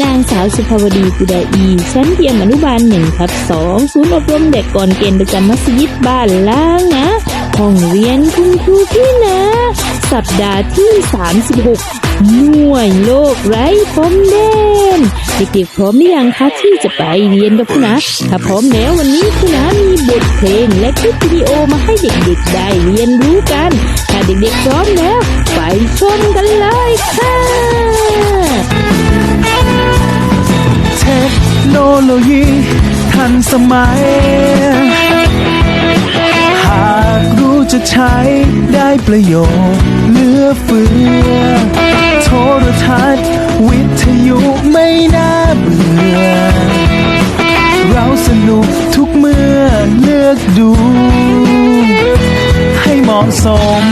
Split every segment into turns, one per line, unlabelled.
นางสาวสุภาวดีกุดาอีชั้นเตรียมอนุบาลหนึ่งทับสองศูนย์อบรมเด็กก่อนเกณฑ์ประจำมัสยิดบ้านล้างนะห้องเรียนคุณครูพี่นะ สัปดาห์ที่ 36 หน่วยโลกไร้พรมแดนเด็กๆพร้อมหรือยังคะที่จะไปเรียนกับคุณนะ ถ้าพร้อมแล้ววันนี้คุณนะมีบทเพลงและคลิปวิดีโอมาให้เด็กๆได้เรียนรู้กัน ถ้าเด็กๆพร้อมแล้ว ไปชมกันเลย
โนโลยีทันสมัย หากรู้จะใช้ได้ประโยชน์เหลือเฟือ โทรทัศน์ วิทยุไม่น่าเบื่อ เราสนุกทุกเมื่อเลือกดู ให้เหมาะสม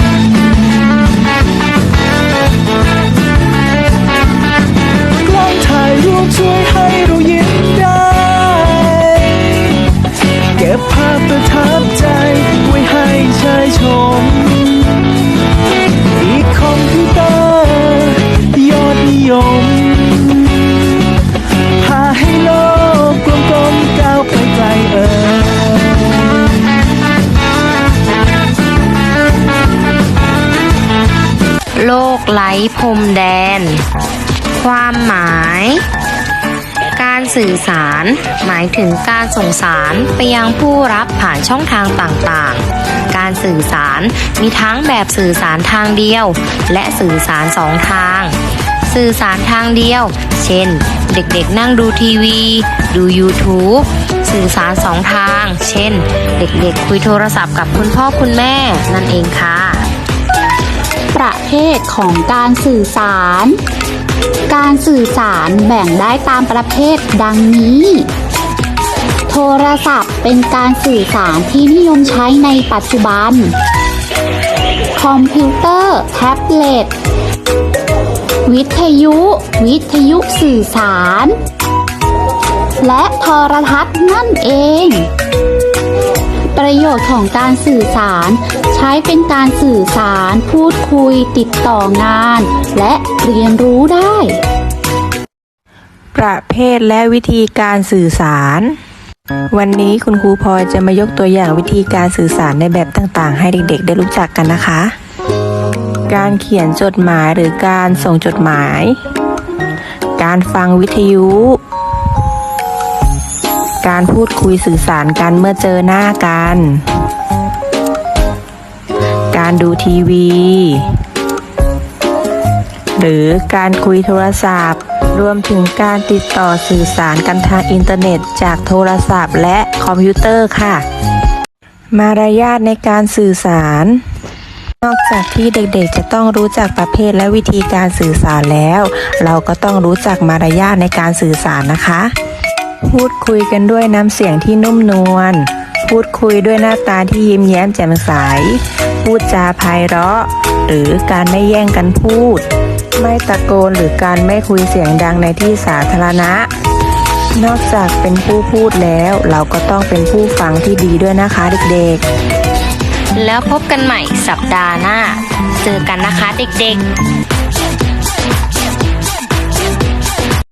ลกไร้พ
รมแดน ความหมาย การสื่อสาร หมายถึงการส่งสารไปยังผู้รับผ่านช่องทางต่างๆ การสื่อสารมีทั้งแบบสื่อสารทางเดียว และสื่อสารสองทาง สื่อสารทางเดียว เช่น เด็กๆนั่งดูทีวี ดู YouTube สื่อสารสองทาง เช่น เด็กๆคุยโทรศัพท์กับคุณพ่อคุณแม่นั่นเองค่ะ
ประเภทของการสื่อสาร การสื่อสารแบ่งได้ตามประเภทดังนี้ โทรศัพท์เป็นการสื่อสารที่นิยมใช้ในปัจจุบัน คอมพิวเตอร์ แท็บเล็ต วิทยุ วิทยุสื่อสาร และโทรทัศน์นั่นเอง ชน์ของการสื่อสาร ใช้เป็นการสื่อสาร พูดคุย ติดต่องาน และเรียนรู้ได้
ประเภทและวิธีการสื่อสาร วันนี้คุณครูพลอยจะมายกตัวอย่างวิธีการสื่อสารในแบบต่างๆ ให้เด็กๆ ได้รู้จักกันนะคะ การเขียนจดหมายหรือการส่งจดหมาย การฟังวิทยุ การพูดคุยสื่อสารกันเมื่อเจอหน้ากัน การดูทีวี หรือการคุยโทรศัพท์ รวมถึงการติดต่อสื่อสารกันทางอินเทอร์เน็ต จากโทรศัพท์และคอมพิวเตอร์ค่ะ มารยาทในการสื่อสาร นอกจากที่เด็กๆจะต้องรู้จักประเภทและวิธีการสื่อสารแล้ว เราก็ต้องรู้จักมารยาทในการสื่อสารนะคะ พูดคุยกันด้วยน้ำเสียงที่นุ่มนวล พูดคุยด้วยหน้าตาที่ยิ้มแย้มแจ่มใส พูดจาไพเราะ หรือการไม่แย่งกันพูด ไม่ตะโกนหรือการไม่คุยเสียงดังในที่สาธารณะ นอกจากเป็นผู้พูดแล้วเราก็ต้องเป็นผู้ฟังที่ดีด้วยนะคะเด็กๆ
แล้วพบกันใหม่สัปดาห์หน้า เจอกันนะคะเด็กๆ